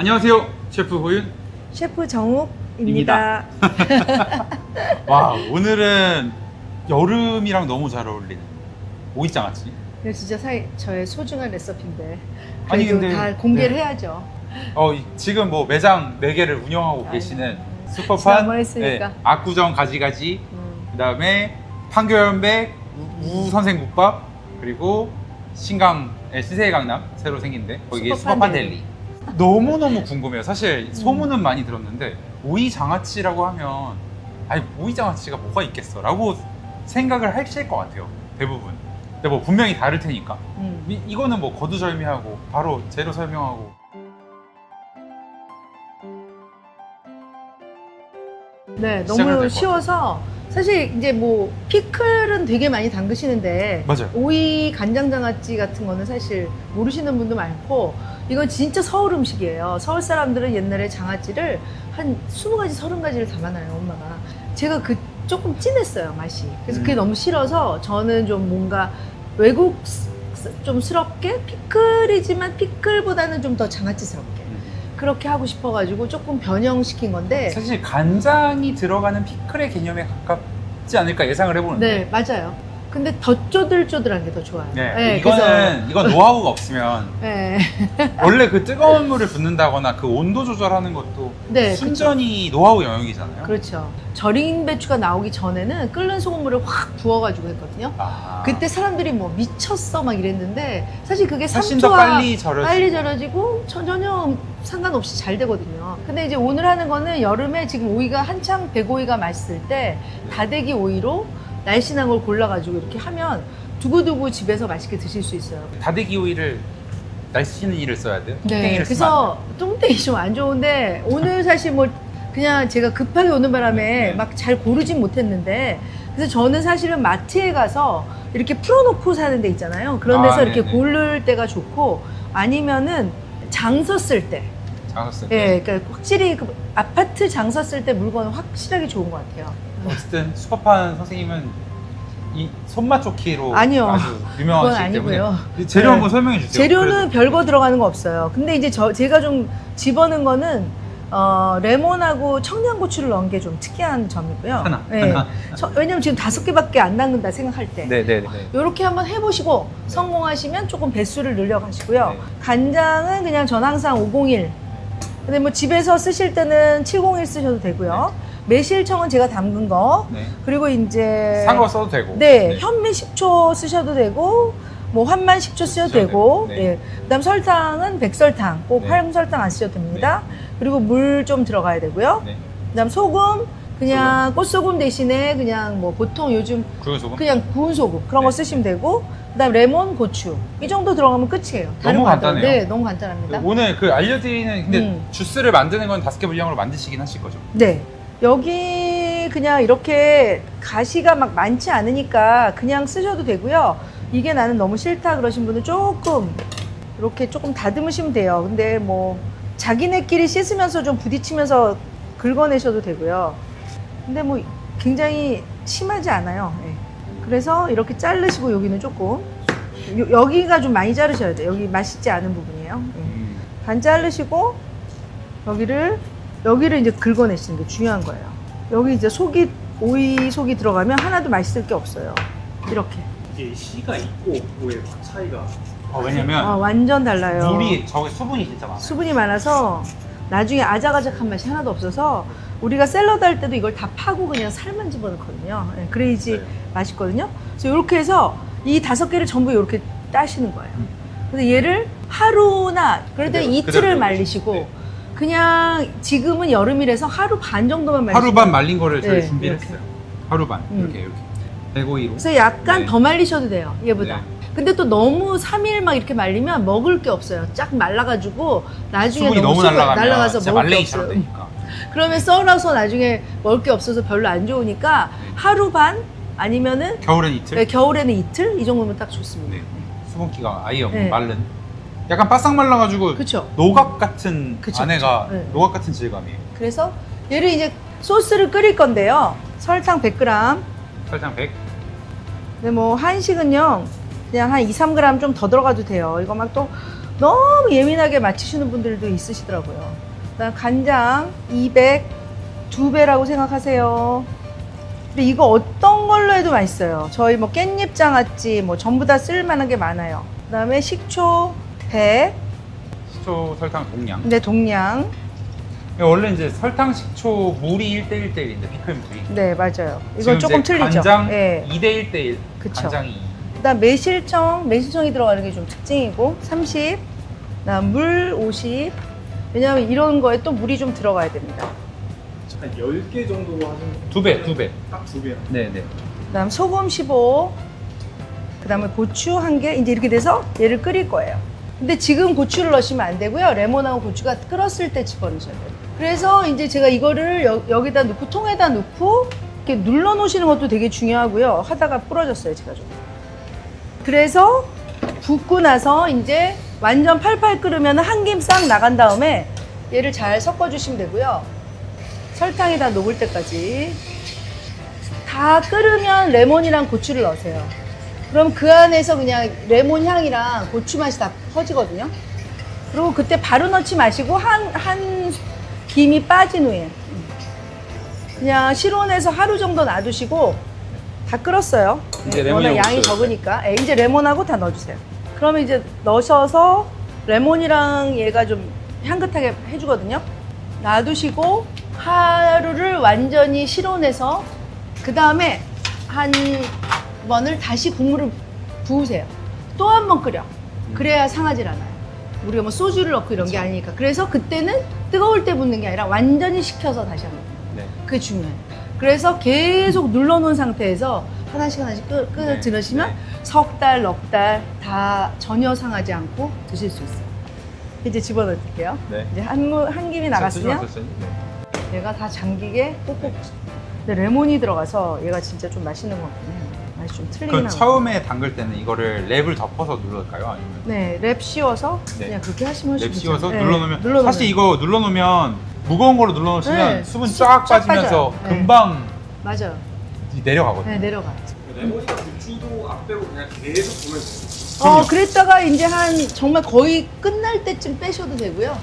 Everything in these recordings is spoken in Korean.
안녕하세요, 셰프 호윤. 셰프 정욱입니다. 와, 오늘은 여름이랑 너무 잘 어울리는 오이장아찌. 이거 진짜 사이, 저의 소중한 레시피인데 아니, 그래도 근데- 다 공개를 네. 해야죠. 어, 이- 지금 뭐 매장 4개를 운영하고 아유. 계시는 지난번 슈퍼판, 했으니까. 네, 압구정 가지가지, 음. 그 다음에 판교연백, 우, 우 선생국밥, 그리고 신강의 신세계 강남 새로 생긴데 거기에 슈퍼판 슈퍼판 델리. 너무너무 궁금해요. 사실 음. 소문은 많이 들었는데 오이 장아찌라고 하면 아니 오이 장아찌가 뭐가 있겠어 라고 생각을 하실 것 같아요. 대부분. 근데 뭐 분명히 다를 테니까. 음. 이, 이거는 뭐 거두절미하고 바로 재료 설명하고 네, 시작을 너무 쉬워서 사실 이제 뭐 피클은 되게 많이 담그시는데 맞아요. 오이 간장장아찌 같은 거는 사실 모르시는 분도 많고 이건 진짜 서울 음식이에요. 서울 사람들은 옛날에 장아찌를 한 20가지, 30가지를 담아놔요, 엄마가. 제가 그 조금 진했어요, 맛이. 그래서 그게 음. 너무 싫어서 저는 좀 뭔가 외국 좀 스럽게 피클이지만 피클보다는 좀 더 장아찌스럽게 그렇게 하고 싶어가지고 조금 변형시킨 건데 사실 간장이 들어가는 피클의 개념에 가깝지 않을까 예상을 해보는데 네, 맞아요. 근데 더 쪼들쪼들한 게 더 좋아요. 네, 이거는 이건 노하우가 없으면 네, 원래 그 뜨거운 물을 붓는다거나 그 온도 조절하는 것도 네, 순전히 노하우 영역이잖아요. 그렇죠. 절인 배추가 나오기 전에는 끓는 소금물을 확 부어가지고 했거든요. 아, 그때 사람들이 뭐 미쳤어 막 이랬는데 사실 그게 훨씬 더 3초와 빨리 절여지고 빨리 절여지고 전- 전혀 상관없이 잘 되거든요. 근데 이제 오늘 하는 거는 여름에 지금 오이가 한창 백오이가 맛있을 때 다대기 오이로 날씬한 걸 골라가지고 이렇게 하면 두고두고 집에서 맛있게 드실 수 있어요. 다대기 오이를 날씨는 이를 써야 돼요. 네, 쓰면 안 그래서 뚱땡이 좀 안 좋은데 오늘 사실 뭐 그냥 제가 급하게 오는 바람에 네. 막 잘 고르진 못했는데 그래서 저는 사실은 마트에 가서 이렇게 풀어놓고 사는 데 있잖아요. 그런 데서 아, 이렇게 네네. 고를 때가 좋고 아니면은 장 섰을 때, 돼요. 장었을 때. 예, 그러니까 확실히 그 아파트 장 섰을 때 물건은 확실하게 좋은 것 같아요. 어쨌든 슈퍼판 선생님은 이 손맛 좋기로 아니요. 아주 그건 유명하시기 때문에 아니고요. 이 재료 네. 한번 설명해 주세요. 재료는 그래도. 별거 들어가는 거 없어요. 근데 이제 저 제가 좀 집어넣은 거는 어, 레몬하고 청양고추를 넣은 게 좀 특이한 점이고요. 하나, 네. 하나. 저- 왜냐면 지금 다섯 개밖에 안 담근다 생각할 때. 네 네 네. 이렇게 한번 해보시고 성공하시면 조금 배수를 늘려가시고요. 네. 간장은 그냥 전 항상 501. 근데 뭐 집에서 쓰실 때는 701 쓰셔도 되고요. 매실청은 제가 담근 거. 네. 그리고 이제 산거 써도 되고. 네, 현미 식초 쓰셔도 되고, 뭐 환만 식초 쓰셔도 쓰셔도 되고, 되고, 네. 예. 그다음 설탕은 백설탕, 꼭 네. 활음설탕 안 쓰셔도 됩니다. 그리고 물 좀 들어가야 되고요. 네. 그다음 소금, 그냥 꽃소금 대신에 그냥 뭐 보통 요즘 굵은 소금. 그냥 구운 소금 그런 거 네. 쓰시면 되고, 그다음 레몬, 고추 이 정도 들어가면 끝이에요. 너무 거 안 들어가요. 간단해요. 네, 너무 간단합니다. 오늘 그 알려드리는 근데 음. 주스를 만드는 건 다섯 개 분량으로 만드시긴 하실 거죠. 네. 여기 그냥 이렇게 가시가 막 많지 않으니까 그냥 쓰셔도 되고요. 이게 나는 너무 싫다 그러신 분은 조금 이렇게 조금 다듬으시면 돼요. 근데 뭐 자기네끼리 씻으면서 좀 부딪히면서 긁어내셔도 되고요. 근데 뭐 굉장히 심하지 않아요. 예. 그래서 이렇게 자르시고 여기는 조금 요- 여기가 좀 많이 자르셔야 돼요. 여기 맛있지 않은 부분이에요. 예. 음. 반 자르시고 여기를 여기를 이제 긁어내시는 게 중요한 거예요. 여기 이제 속이 오이 속이 들어가면 하나도 맛있을 게 없어요. 이렇게. 이게 씨가 있고 오의 차이가 어, 왜냐면 아, 완전 달라요. 물이 저게 수분이 진짜 많아요. 수분이 많아서 나중에 아작아작한 맛이 하나도 없어서 우리가 샐러드 할 때도 이걸 다 파고 그냥 살만 집어넣거든요. 예, 그래야지 네. 맛있거든요. 그래서 이렇게 해서 이 다섯 개를 전부 이렇게 따시는 거예요. 음. 근데 얘를 하루나 그럴 때 그대로, 이틀을 그대로 말리시고 네. 그냥 지금은 여름이라서 하루 반 정도만 말리시고 하루 반 말린 거를 저희 네, 준비를 이렇게. 했어요. 하루 반 음. 이렇게 이렇게. 105로. 그래서 약간 네. 더 말리셔도 돼요. 얘보다. 네. 근데 또 너무 3일 막 이렇게 말리면 먹을 게 없어요. 쫙 말라가지고 나중에 수분이 너무 날라가면 날라가서 먹을 게 없어요. 되니까. 그러면 썰어서 나중에 먹을 게 없어서 별로 안 좋으니까 네. 하루 반 아니면은 겨울엔 이틀. 네, 겨울에는 이틀 이 정도면 딱 좋습니다. 네. 수분기가 아예 없는 네. 마른. 약간 바싹 말라가지고 그렇죠. 노각 같은 그쵸, 안에가 그쵸. 네. 노각 같은 질감이에요. 그래서 얘를 이제 소스를 끓일 건데요. 설탕 100g. 설탕 100. 근데 뭐 한식은요. 그냥 한 2, 3g 좀 더 들어가도 돼요. 이거 막또 너무 예민하게 맞히시는 분들도 있으시더라고요. 그다음 간장 200 두 배라고 생각하세요. 근데 이거 어떤 걸로 해도 맛있어요. 저희 뭐 깻잎 장아찌 뭐 전부 다 쓸만한 게 많아요. 그다음에 식초 100, 식초, 설탕, 동량. 근데 동량. 원래 이제 설탕, 식초, 물이 1대 1대1인데 피클 물이. 네 맞아요. 지금 이건 조금 이제 틀리죠. 간장 네. 2대 1대1. 그쵸. 간장이 2. 그다음 매실청, 매실청이 들어가는 게 좀 특징이고 30. 그다음 물 50. 왜냐하면 이런 거에 또 물이 좀 들어가야 됩니다. 한 10개 정도 하시면 두 배, 두 배. 딱두 배. 네네. 그다음 소금 15. 그다음에 고추 한 개. 이제 이렇게 돼서 얘를 끓일 거예요. 근데 지금 고추를 넣으시면 안 되고요. 레몬하고 고추가 끓었을 때 집어넣으셔야 돼요. 그래서 이제 제가 이거를 여, 기다 넣고 통에다 넣고 이렇게 눌러 놓으시는 것도 되게 중요하고요. 하다가 부러졌어요, 제가 좀. 그래서 붓고 나서 이제 완전 팔팔 끓으면 한 김 싹 나간 다음에 얘를 잘 섞어 주시면 되고요. 설탕이 다 녹을 때까지 다 끓으면 레몬이랑 고추를 넣으세요. 그럼 그 안에서 그냥 레몬 향이랑 고추 맛이 다 퍼지거든요. 그리고 그때 바로 넣지 마시고 한, 한 김이 빠진 후에 그냥 실온에서 하루 정도 놔두시고 다 끓었어요. 이제 레몬이 양이 없어요. 적으니까. 예, 이제 레몬하고 다 넣어주세요. 그러면 이제 넣으셔서 레몬이랑 얘가 좀 향긋하게 해주거든요. 놔두시고 하루를 완전히 실온에서 그 다음에 한 번을 다시 국물을 부으세요. 또 한 번 끓여. 그래야 상하질 않아요. 우리가 뭐 소주를 넣고 이런 게 아니니까. 그래서 그때는 뜨거울 때 붓는 게 아니라 완전히 식혀서 다시 한번. 네. 그게 중요해요. 그래서 계속 눌러놓은 상태에서 하나씩 하나씩 끄, 끄 네, 들으시면 네. 석 달, 넉 달 다 전혀 상하지 않고 드실 수 있어요. 이제 집어넣을게요. 네. 이제 한, 무- 한 김이 나갔으면? 네. 얘가 다 잠기게 꼭꼭. 근데 레몬이 들어가서 얘가 진짜 좀 맛있는 것 같긴 해요. 맛이 좀 틀리긴 그럼 하고. 처음에 담글 때는 이거를 랩을 덮어서 눌러볼까요? 아니면 네, 랩 씌워서 네. 그냥 그렇게 하시면 랩 훨씬 씌워서. 네, 눌러놓으면 눌러놓으면. 사실 이거 눌러놓으면 무거운 거로 눌러놓으면 네, 수분 쑥쫙쫙 빠지면서 빠져요. 네. 금방 맞아요. 내려가거든요. 네, 내려가. 레몬이나 고추도 안 빼고 그냥 계속 보면 돼요. 어, 그럼요. 그랬다가 이제 한 정말 거의 끝날 때쯤 빼셔도 되고요.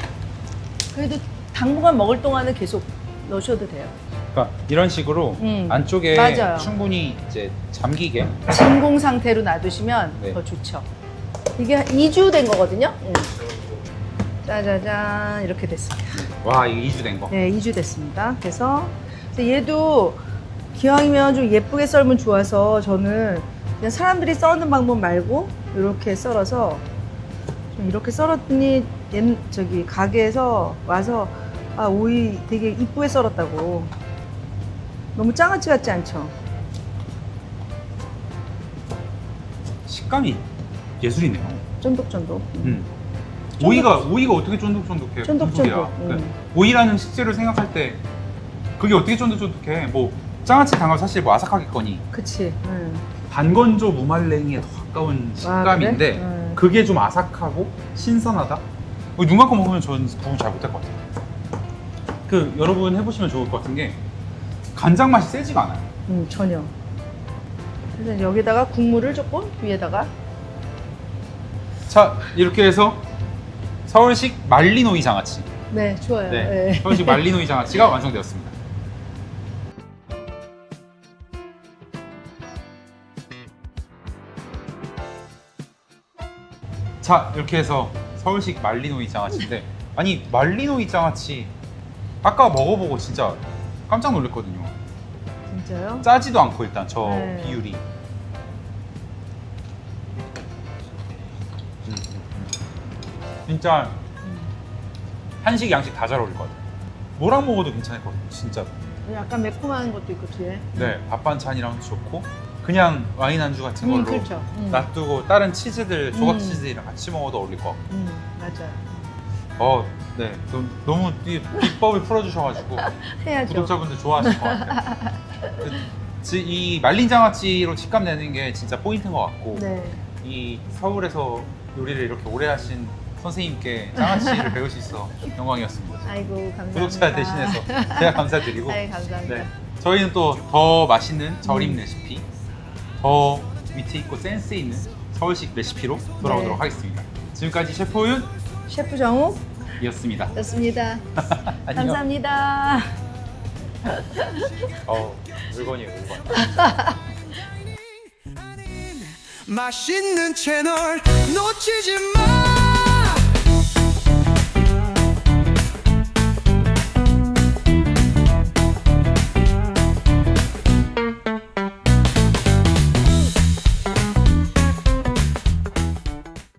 그래도 당분간 먹을 동안은 계속 넣으셔도 돼요. 그러니까 이런 식으로 음, 안쪽에 맞아요. 충분히 이제 잠기게 진공 상태로 놔두시면 네. 더 좋죠. 이게 한 2주 된 거거든요. 음. 짜자잔 이렇게 됐습니다. 와 이게 2주 된 거. 네, 2주 됐습니다. 그래서 그래서 얘도 기왕이면 좀 예쁘게 썰면 좋아서 저는 그냥 사람들이 써는 방법 말고 이렇게 썰어서 좀 이렇게 썰었더니 옛 저기 가게에서 와서 아 오이 되게 이쁘게 썰었다고 너무 장아찌 같지 않죠? 식감이 예술이네요. 쫀득쫀득. 음. 오이가 오이가 어떻게 쫀득쫀득해요? 쫀득쫀득. 소리야? 음. 그 오이라는 식재를 생각할 때 그게 어떻게 쫀득쫀득해? 뭐 장아찌 담가 사실 뭐 아삭하겠거니 그치. 응. 반건조 무말랭이에 더 가까운 식감인데 그래? 음. 그게 좀 아삭하고 신선하다. 이거 눈 감고 먹으면 저는 구분 잘 못할 것 같아요. 그 여러분 해보시면 좋을 것 같은 게 간장 맛이 세지가 않아요. 음, 전혀. 그래서 여기다가 국물을 조금 위에다가 자 이렇게 해서 서울식 말린 오이 장아찌. 네 좋아요. 네, 네. 서울식 말린 오이 장아찌가 완성되었습니다. 자 이렇게 해서 서울식 말린 오이 장아찌인데 아니 말린 오이 장아찌 아까 먹어보고 진짜 깜짝 놀랐거든요. 진짜요? 짜지도 않고 일단 저 네. 비율이. 음, 음, 음. 진짜 한식 양식 다 잘 어울릴 것 같아요. 뭐랑 먹어도 괜찮을 것 같아요. 진짜. 약간 매콤한 것도 있고 뒤에. 네, 밥 반찬이랑도 좋고 그냥 와인 안주 같은 걸로 음, 그렇죠. 음. 놔두고 다른 치즈들 조각 음. 치즈랑 같이 먹어도 어울릴 것 같고. 음, 맞아요. 어, 네, 좀 너무 이 비법을 풀어주셔가지고 해야죠. 구독자분들 좋아하실 것 같아요. 그, 지- 이 말린 장아찌로 직감 내는 게 진짜 포인트인 것 같고 네. 이 서울에서 요리를 이렇게 오래 하신 선생님께 장아찌를 배울 수 있어 영광이었습니다. 아이고 감사합니다. 구독자 대신해서 제가 감사드리고 네, 감사합니다. 네, 저희는 또 더 맛있는 절임 음. 레시피, 더 위트 있고 센스 있는 서울식 레시피로 돌아오도록 네. 하겠습니다. 지금까지 셰프 셰프 정욱였습니다. 안녕. 감사합니다. 어, 물건이에요, 물건. 맛있는 채널 놓치지 마